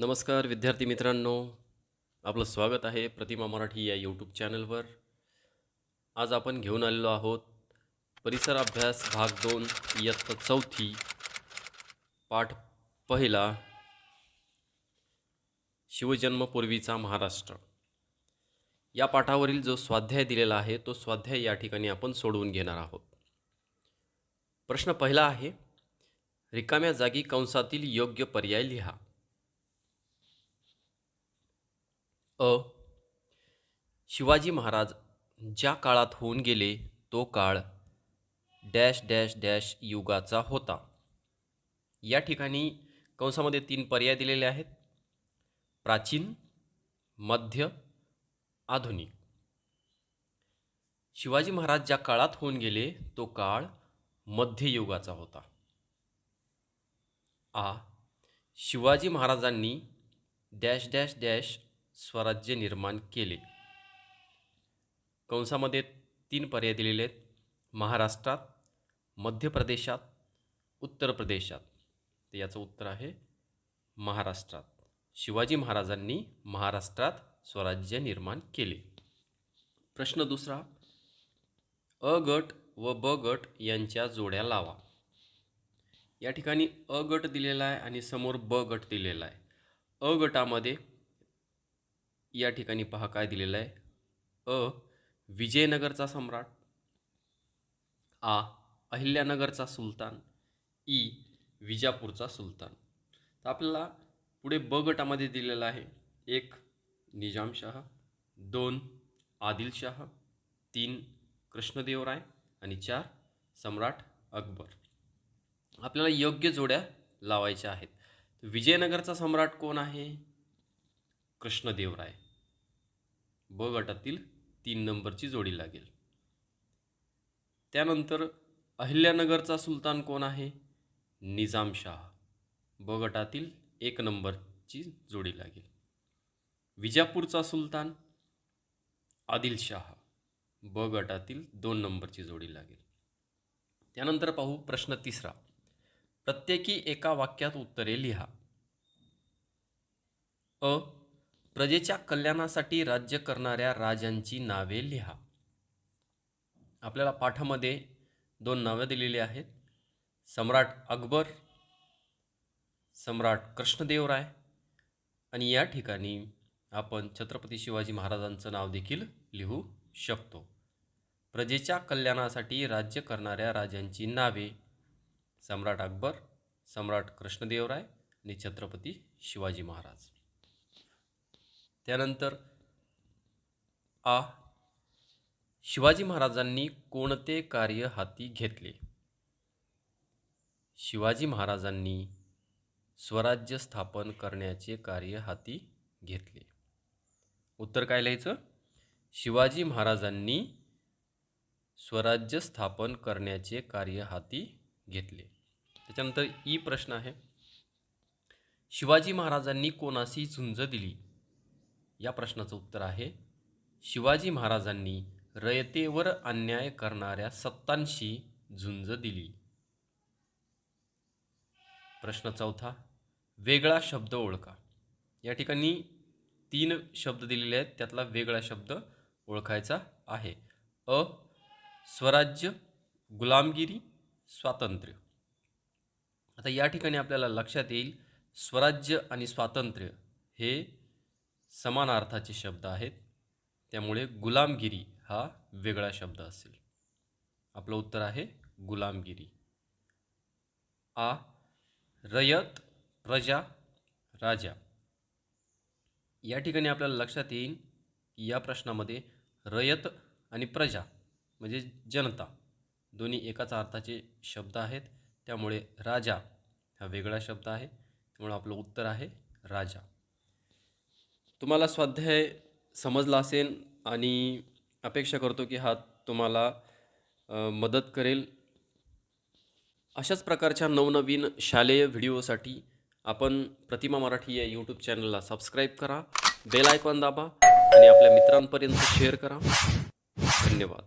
नमस्कार विद्यार्थी मित्रांनो. आपलं स्वागत आहे प्रतिमा मराठी या यूट्यूब चॅनलवर आज आपण घेऊन आलेलो आहोत परिसर अभ्यास भाग दोन इयत्ता चौथी पाठ पहिला शिवजन्मपूर्वीचा महाराष्ट्र. या पाठावरील जो स्वाध्याय दिलेला आहे तो स्वाध्याय या ठिकाणी आपण सोडवून घेणार आहोत. प्रश्न पहिला आहे रिकाम्या जागी कंसातील योग्य पर्याय लिहा. अ. शिवाजी महाराज ज्या काळात होऊन गेले तो काळ डॅश डॅश डॅश युगाचा होता. या ठिकाणी कंसामध्ये तीन पर्याय दिलेले आहेत. प्राचीन मध्य आधुनिक. शिवाजी महाराज ज्या काळात होऊन गेले तो काळ मध्ययुगाचा होता. आ. शिवाजी महाराजांनी डॅश डॅश डॅश स्वराज्य निर्माण केले. कंसामध्ये तीन पर्याय दिलेले आहेत. महाराष्ट्रात मध्य प्रदेशात उत्तर प्रदेशात तर याचं उत्तर आहे महाराष्ट्रात. शिवाजी महाराजांनी महाराष्ट्रात स्वराज्य निर्माण केले. प्रश्न दुसरा अ गट व ब गट यांच्या जोड्या लावा. या ठिकाणी अ गट दिलेला आहे आणि समोर ब गट दिलेला आहे. अ गटामध्ये या ठिकाणी पहा काय दिलेलं आहे. अ विजयनगरचा सम्राट. आ अहिल्यानगरचा सुलतान. ई विजापूरचा सुलतान. तर आपल्याला पुढे ब गटामध्ये दिलेलं आहे. एक निजामशाह दोन आदिलशाह तीन कृष्णदेवराय आणि चार सम्राट अकबर. आपल्याला योग्य जोड्या लावायच्या आहेत. विजयनगरचा सम्राट कोण आहे? कृष्णदेवराय. ब गटातील तीन नंबरची जोडी लागेल. त्यानंतर अहिल्यानगरचा सुलतान कोण आहे? निजामशाह ब गटातील एक नंबरची जोडी लागेल. विजापूरचा सुलतान आदिलशाह ब गटातील दोन नंबरची जोडी लागेल. त्यानंतर पाहू प्रश्न तिसरा. प्रत्येकी एका वाक्यात उत्तरे लिहा. अ प्रजेच्या कल्याणासाठी राज्य करणाऱ्या राजांची नावे लिहा. आपल्याला पाठामध्ये दोन नावे दिलेली आहेत. सम्राट अकबर सम्राट कृष्णदेवराय आणि या ठिकाणी आपण छत्रपती शिवाजी महाराजांचं नाव देखील लिहू शकतो. प्रजेच्या कल्याणासाठी राज्य करणाऱ्या राजांची नावे सम्राट अकबर सम्राट कृष्णदेवराय आणि छत्रपती शिवाजी महाराज. त्यानंतर आ. शिवाजी महाराजांनी कोणते कार्य हाती घेतले? शिवाजी महाराजांनी स्वराज्य स्थापन करण्याचे कार्य हाती घेतले. उत्तर काय लिहायचं? शिवाजी महाराजांनी स्वराज्य स्थापन करण्याचे कार्य हाती घेतले. त्याच्यानंतर ई प्रश्न आहे. शिवाजी महाराजांनी कोणाशी झुंज दिली? या प्रश्नाचं उत्तर आहे शिवाजी महाराजांनी रयतेवर अन्याय करणाऱ्या सत्तांशी झुंज दिली. प्रश्न चौथा वेगळा शब्द ओळखा. या ठिकाणी तीन शब्द दिलेले आहेत त्यातला वेगळा शब्द ओळखायचा आहे. अ स्वराज्य गुलामगिरी स्वातंत्र्य. आता या ठिकाणी आपल्याला लक्षात येईल स्वराज्य आणि स्वातंत्र्य हे समान अर्थाचे शब्द आहेत. त्यामुळे गुलामगिरी हा वेगळा शब्द असेल. आपलं उत्तर आहे गुलामगिरी. आ. रयत प्रजा राजा. या ठिकाणी आपल्याला लक्षात येईल की या प्रश्नामध्ये रयत आणि प्रजा म्हणजे जनता दोन्ही एकाच अर्थाचे शब्द आहेत. त्यामुळे राजा हा वेगळा शब्द आहे. त्यामुळे आपलं उत्तर आहे राजा. तुम्हाला स्वाध्याय समजला असेल आणि अपेक्षा करतो की हा तुम्हाला मदत करेल. अशाच प्रकारच्या नवनवीन शालेय व्हिडिओसाठी आपण प्रतिमा मराठी या यूट्यूब चॅनलला सबस्क्राईब करा बेल आयकॉन दाबा आणि आपल्या मित्रांपर्यंत शेअर करा. धन्यवाद.